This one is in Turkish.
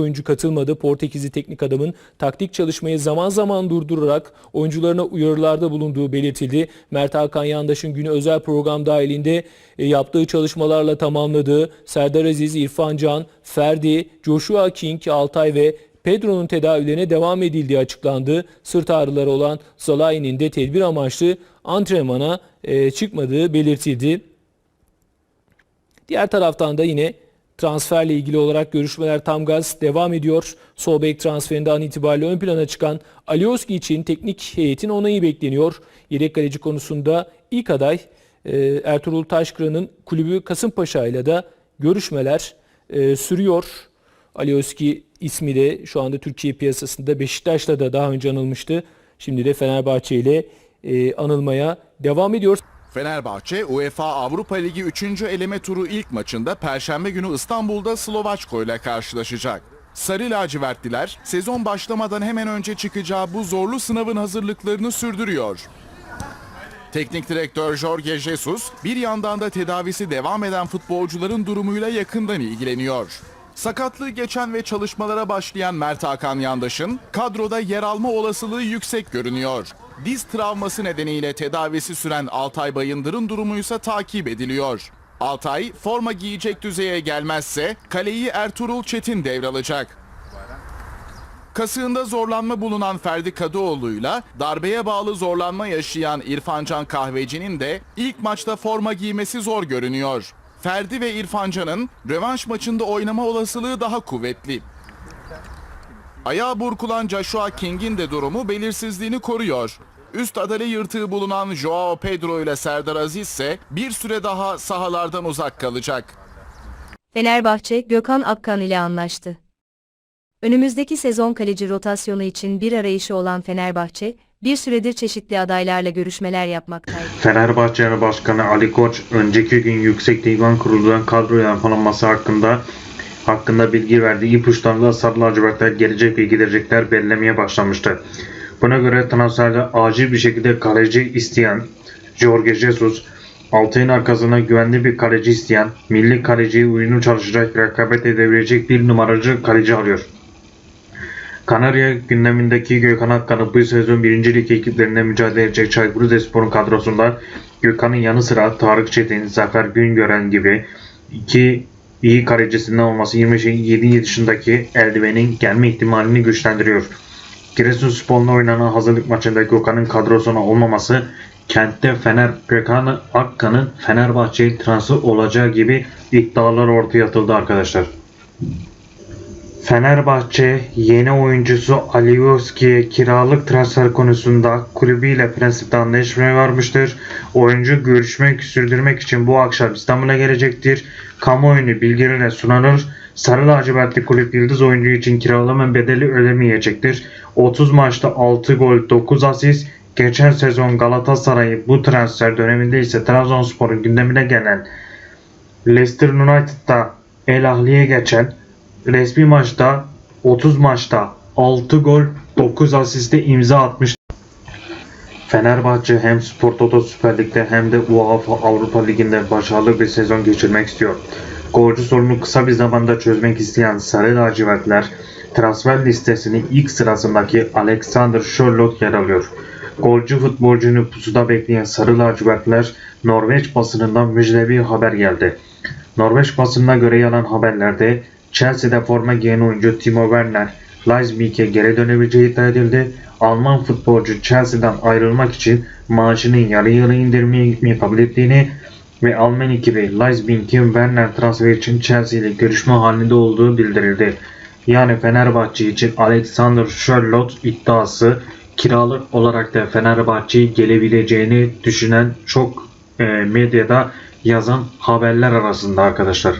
oyuncu katılmadı. Portekizli teknik adamın taktik çalışmayı zaman zaman durdurarak oyuncularına uyarılarda bulunduğu belirtildi. Mert Hakan Yandaş'ın günü özel program dahilinde e, yaptığı çalışmalarla tamamladığı Serdar Aziz, İrfan Can, Ferdi, Joshua King, Altay ve Pedro'nun tedavilerine devam edildiği açıklandı. Sırt ağrıları olan Zalai'nin de tedbir amaçlı antrenmana e, çıkmadığı belirtildi. Diğer taraftan da yine transferle ilgili olarak görüşmeler tam gaz devam ediyor. Sol transferinde an itibariyle ön plana çıkan Alioski için teknik heyetin onayı bekleniyor. Yedek kaleci konusunda ilk aday e, Ertuğrul Taşkıran'ın kulübü Kasımpaşa ile de görüşmeler e, sürüyor. Alioski ismi de şu anda Türkiye piyasasında Beşiktaş'la da daha önce anılmıştı. Şimdi de Fenerbahçe ile e, anılmaya devam ediyor. Fenerbahçe UEFA Avrupa Ligi 3. eleme turu ilk maçında Perşembe günü İstanbul'da Slovaçko ile karşılaşacak. Sarı lacivertliler sezon başlamadan hemen önce çıkacağı bu zorlu sınavın hazırlıklarını sürdürüyor. Teknik direktör Jorge Jesus bir yandan da tedavisi devam eden futbolcuların durumuyla yakından ilgileniyor. Sakatlığı geçen ve çalışmalara başlayan Mert Hakan Yandaş'ın kadroda yer alma olasılığı yüksek görünüyor. Diz travması nedeniyle tedavisi süren Altay Bayındır'ın durumu ise takip ediliyor. Altay forma giyecek düzeye gelmezse kaleyi Ertuğrul Çetin devralacak. Kasığında zorlanma bulunan Ferdi Kadıoğlu'yla darbeye bağlı zorlanma yaşayan İrfancan Kahveci'nin de ilk maçta forma giymesi zor görünüyor. Ferdi ve İrfancan'ın rövanş maçında oynama olasılığı daha kuvvetli. Ayağı burkulan Joshua King'in de durumu belirsizliğini koruyor. Üst adale yırtığı bulunan Joao Pedro ile Serdar Aziz ise bir süre daha sahalardan uzak kalacak. Fenerbahçe, Gökhan Akkan ile anlaştı. Önümüzdeki sezon kaleci rotasyonu için bir arayışı olan Fenerbahçe, bir süredir çeşitli adaylarla görüşmeler yapmaktaydı. Fenerbahçe Başkanı Ali Koç önceki gün Yüksek Divan Kurulu'ndan kadro yapılanması hakkında hakkında bilgi verdi. İpuçlarında Sarı lacivertler gelecek ve gidecekler belirlemeye başlamıştı. Buna göre transferde acil bir şekilde kaleci isteyen Jorge Jesus, Altay'ın arkasına güvenli bir kaleci isteyen, milli kaleciye uyumlu çalışacak, rekabet edebilecek bir numaracı kaleci arıyor. Kanarya gündemindeki Gökhan Akkan'ı bu sezon 1. Lig ekiplerinde mücadele edecek Çaykur Rizespor'un kadrosunda Gökhan'ın yanı sıra Tarık Çetin, Zafer Güngören gibi iki iyi kalecisinden olması 27 yaşındaki eldivenin gelme ihtimalini güçlendiriyor. Giresunspor'la oynanan hazırlık maçında Gökhan'ın kadrosuna olmaması kentte Fener Gökhan Akkan'ın Fenerbahçe'ye transfer olacağı gibi iddialar ortaya atıldı arkadaşlar. Fenerbahçe yeni oyuncusu Alioski'ye kiralık transfer konusunda kulübüyle prensipte anlaşmaya varmıştır. Oyuncu görüşmek sürdürmek için bu akşam İstanbul'a gelecektir. Kamuoyunu bilgilerine sunulur. Sarı lacivertli kulüp yıldız oyuncu için kiralama bedeli ödemeyecektir. 30 maçta 6 gol 9 asist. Geçen sezon Galatasaray'ı bu transfer döneminde ise Trabzonspor'un gündemine gelen Leicester United'da El Ahli'ye geçen resmi maçta 30 maçta 6 gol 9 asiste imza atmış. Fenerbahçe hem Spor Toto Süper Lig'de hem de UEFA Avrupa Ligi'nde başarılı bir sezon geçirmek istiyor. Golcü sorunu kısa bir zamanda çözmek isteyen Sarı lacivertler transfer listesinin ilk sırasındaki Alexander Sherlock yer alıyor. Golcü futbolcunu pusuda bekleyen Sarı lacivertler Norveç basınından müjdeli bir haber geldi. Norveç basınına göre yalan haberlerde Chelsea'de forma giyen oyuncu Timo Werner, Leipzig'e geri dönebileceği iddia edildi. Alman futbolcu Chelsea'den ayrılmak için maaşının yarı yarı indirmeye kabul ettiğini ve Alman ekibi Leipzig'in Werner transferi için Chelsea ile görüşme halinde olduğu bildirildi. Yani Fenerbahçe için Alexander Sherlock iddiası kiralık olarak da Fenerbahçe'ye gelebileceğini düşünen çok e, medyada yazan haberler arasında arkadaşlar.